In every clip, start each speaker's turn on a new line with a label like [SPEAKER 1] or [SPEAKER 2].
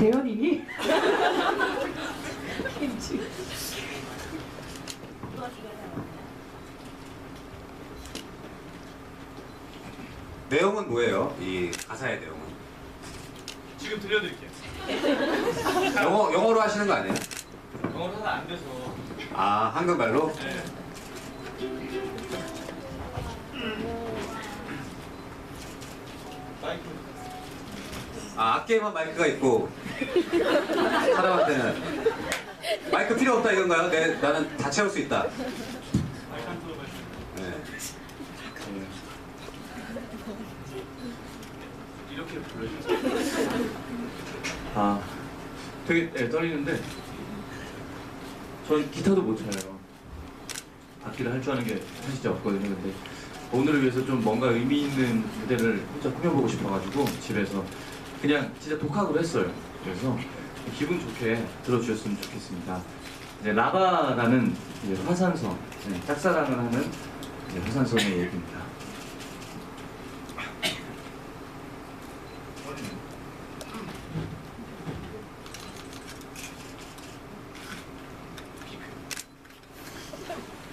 [SPEAKER 1] 대현이니?
[SPEAKER 2] 내용은 뭐예요? 이 가사의 내용은?
[SPEAKER 3] 지금 들려드릴게요.
[SPEAKER 2] 영어 영어로 하시는 거 아니에요?
[SPEAKER 3] 영어로 하나 안 돼서.
[SPEAKER 2] 아 한국말로?
[SPEAKER 3] 네. 마이크.
[SPEAKER 2] 아 앞에만 마이크가 있고 사람한테는 마이크 필요 없다 이건가요? 내 나는 다 채울 수 있다. 네.
[SPEAKER 3] 이렇게 불러주세요. 아, 되게 네, 떨리는데 전 기타도 못 쳐요. 악기를 할 줄 아는 게 사실 없거든요. 근데 오늘을 위해서 좀 뭔가 의미 있는 무대를 혼자 꾸며보고 싶어가지고 집에서 그냥 진짜 독학으로 했어요. 그래서 기분 좋게 들어주셨으면 좋겠습니다. 이제 라바라는 이제 화산섬, 네, 짝사랑을 하는 이제 화산섬의 얘기입니다.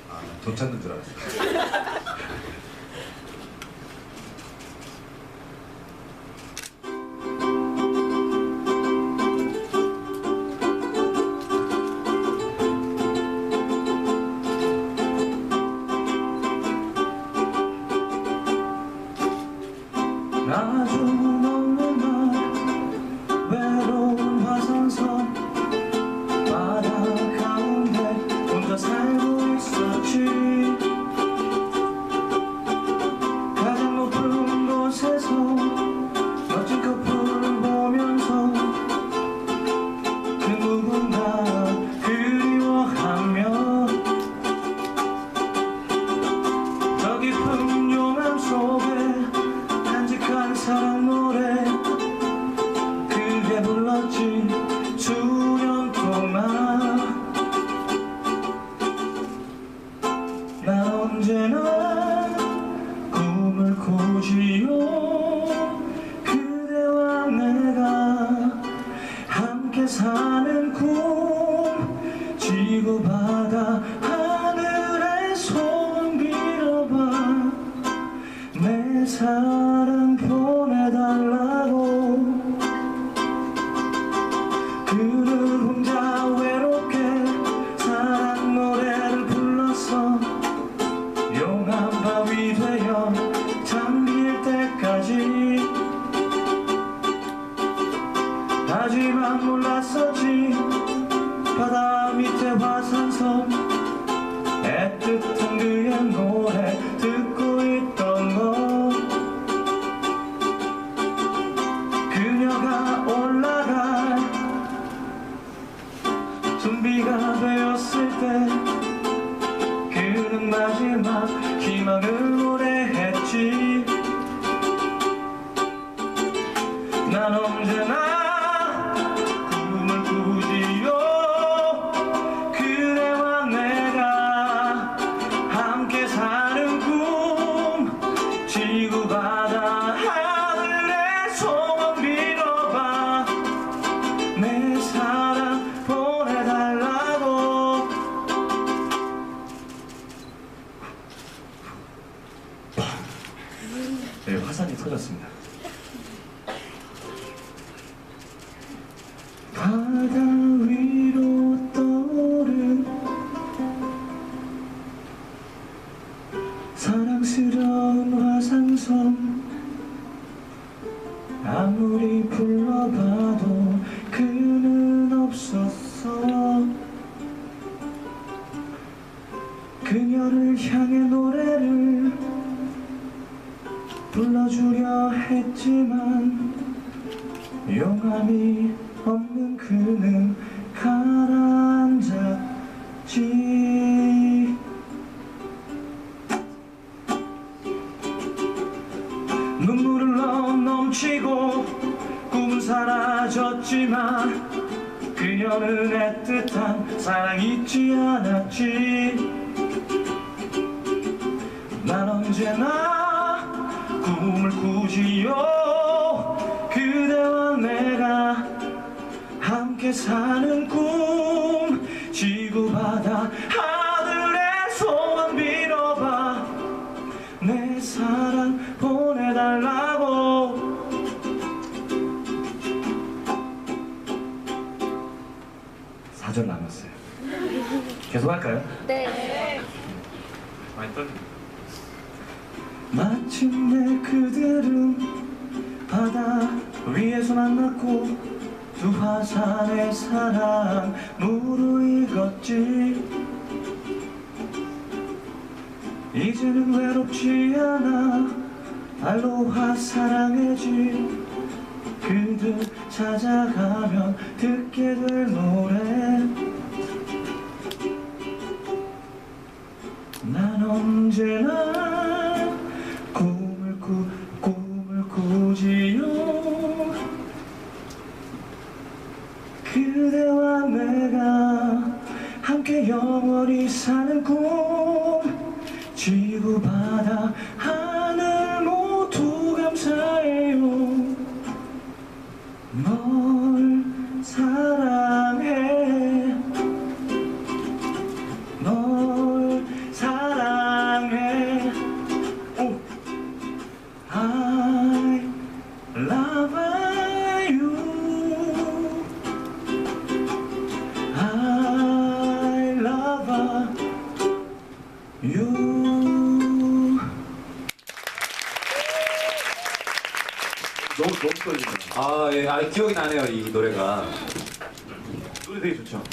[SPEAKER 2] 아돈 찾는 줄 알았어.
[SPEAKER 4] 나중 없 그는 혼자 외롭게 사랑 노래를 불렀어 용암 바위 되어 잠길 때까지. 하지만 몰랐었지. 바다 밑에 화산섬 터졌습니다. 바다 위로 떠오른 사랑스러운 화상섬 아무리 불러봐도 그는 없었어. 그녀를 향해 노래 불러주려 했지만 용암이 없는 그는 가라앉았지. 눈물을 넘치고 꿈은 사라졌지만 그녀는 애틋한 사랑 잊지 않았지. 난 언제나 꿈을 꾸지요. 그대와 내가 사는 꿈. 지구 바다 하늘에 소원 빌어봐. 내 사랑 보내달라고. 사절 남았어요. 계속 할까요?
[SPEAKER 1] 네.
[SPEAKER 3] 많이 떨리
[SPEAKER 4] 마침내 그들은 바다 위에서 만났고 두 화산의 사랑 무르익었지. 이제는 외롭지 않아. 알로하 사랑의 집 그들 찾아가면 듣게 될 노래. 난 언제나 지요. 그대와 내가 함께 영원히 사는 꿈 지구 바다 you
[SPEAKER 3] 너무 너무 떨리네요
[SPEAKER 2] 아, 예, 아, 기억이 나네요, 이 노래가.
[SPEAKER 3] 노래 되게 좋죠